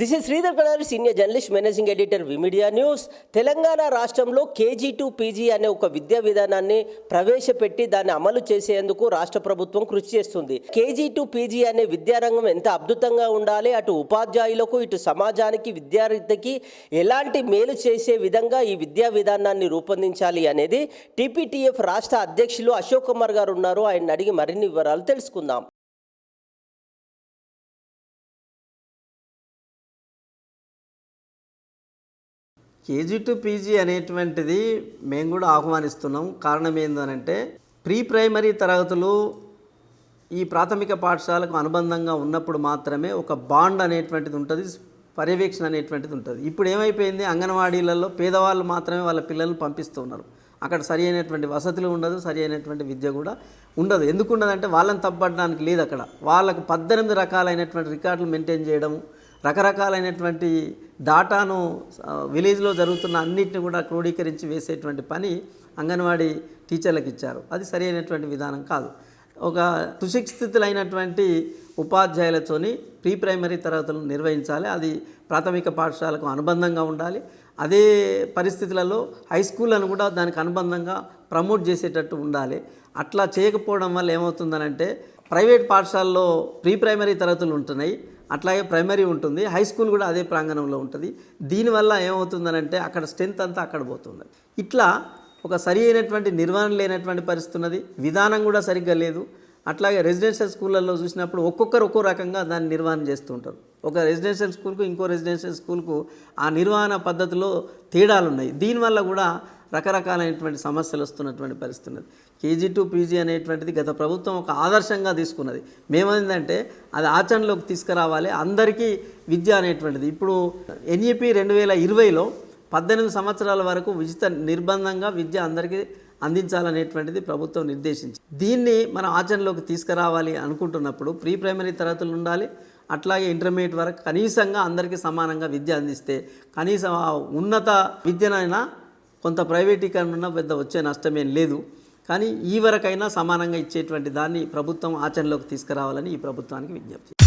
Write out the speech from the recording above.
This is Sridhar Kadari senior journalist managing editor V Media news Telangana రాష్ట్రంలో KG to PG అనే ఒక విద్యా విధానాన్ని ప్రవేశపెట్టి దాన్ని అమలు చేసేందుకు రాష్ట్ర ప్రభుత్వం కృషి చేస్తుంది. కేజీ టు పీజీ అనే విద్యారంగం ఎంత అద్భుతంగా ఉండాలి అటు ఉపాధ్యాయులకు ఇటు సమాజానికి విద్యార్థికి ఎలాంటి మేలు చేసే విధంగా ఈ విద్యా విధానాన్ని రూపొందించాలి అనేది టీపీటీఎఫ్ రాష్ట్ర అధ్యక్షులు అశోక్ కుమార్ గారు ఉన్నారు. ఆయన అడిగి మరిన్ని వివరాలు తెలుసుకుందాం. కేజీ టు పీజీ అనేటువంటిది మేము కూడా ఆహ్వానిస్తున్నాం. కారణం ఏందనంటే ప్రీ ప్రైమరీ తరగతులు ఈ ప్రాథమిక పాఠశాలకు అనుబంధంగా ఉన్నప్పుడు మాత్రమే ఒక బాండ్ అనేటువంటిది ఉంటుంది పర్యవేక్షణ అనేటువంటిది ఉంటుంది. ఇప్పుడు ఏమైపోయింది అంగన్వాడీలలో పేదవాళ్ళు మాత్రమే వాళ్ళ పిల్లల్ని పంపిస్తూ ఉన్నారు. అక్కడ సరి అయినటువంటి వసతులు ఉండదు సరి అయినటువంటి విద్య కూడా ఉండదు. ఎందుకు ఉండదంటే వాళ్ళని తప్పడానికి లేదు అక్కడ వాళ్ళకు పద్దెనిమిది రకాలైనటువంటి రికార్డులు మెయింటైన్ చేయడం రకరకాలైనటువంటి డాటాను విలేజ్లో జరుగుతున్న అన్నిటిని కూడా క్రోడీకరించి వేసేటువంటి పని అంగన్వాడీ టీచర్లకు ఇచ్చారు. అది సరి అయినటువంటి విధానం కాదు. ఒక సుశిక్షితులైనటువంటి ఉపాధ్యాయులతోని ప్రీ ప్రైమరీ తరగతులను నిర్వహించాలి. అది ప్రాథమిక పాఠశాలకు అనుబంధంగా ఉండాలి. అదే పరిస్థితులలో హై స్కూళ్ళను కూడా దానికి అనుబంధంగా ప్రమోట్ చేసేటట్టు ఉండాలి. అట్లా చేయకపోవడం వల్ల ఏమవుతుందనంటే ప్రైవేట్ పాఠశాలలో ప్రీ ప్రైమరీ తరగతులు ఉంటున్నాయి. అట్లాగే ప్రైమరీ ఉంటుంది హై స్కూల్ కూడా అదే ప్రాంగణంలో ఉంటుంది. దీనివల్ల ఏమవుతుందనంటే అక్కడ స్ట్రెంత్ అంతా అక్కడ పోతుంది. ఇట్లా ఒక సరి అయినటువంటి నిర్వహణ లేనటువంటి పరిస్థితి ఉన్నది. విధానం కూడా సరిగ్గా లేదు. అట్లాగే రెసిడెన్షియల్ స్కూళ్ళల్లో చూసినప్పుడు ఒక్కొక్కరు ఒక్కో రకంగా దాన్ని నిర్వహణ చేస్తూ ఉంటారు. ఒక రెసిడెన్షియల్ స్కూల్కు ఇంకో రెసిడెన్షియల్ స్కూల్కు ఆ నిర్వహణ పద్ధతిలో తేడాలు ఉన్నాయి దీనివల్ల కూడా రకరకాలైనటువంటి సమస్యలు వస్తున్నటువంటి పరిస్థితి ఉన్నది. కేజీ టు పీజీ అనేటువంటిది గత ప్రభుత్వం ఒక ఆదర్శంగా తీసుకున్నది. మేమైందంటే అది ఆచరణలోకి తీసుకురావాలి. అందరికీ విద్య అనేటువంటిది. ఇప్పుడు ఎన్ఈపి రెండు వేల ఇరవైలో పద్దెనిమిది సంవత్సరాల వరకు ఉచిత నిర్బంధంగా విద్య అందరికీ అందించాలనేటువంటిది ప్రభుత్వం నిర్దేశించి దీన్ని మనం ఆచరణలోకి తీసుకురావాలి అనుకుంటున్నప్పుడు ప్రీ ప్రైమరీ తరగతులు ఉండాలి. అట్లాగే ఇంటర్మీడియట్ వరకు కనీసంగా అందరికీ సమానంగా విద్య అందిస్తే కనీసం ఉన్నత విద్యనైనా కొంత ప్రైవేటీకరణ ఉన్న పెద్ద వచ్చే నష్టమేం లేదు. కానీ ఈ వరకైనా సమానంగా ఇచ్చేటువంటి దాన్ని ప్రభుత్వం ఆచరణలోకి తీసుకురావాలని ఈ ప్రభుత్వానికి విజ్ఞప్తి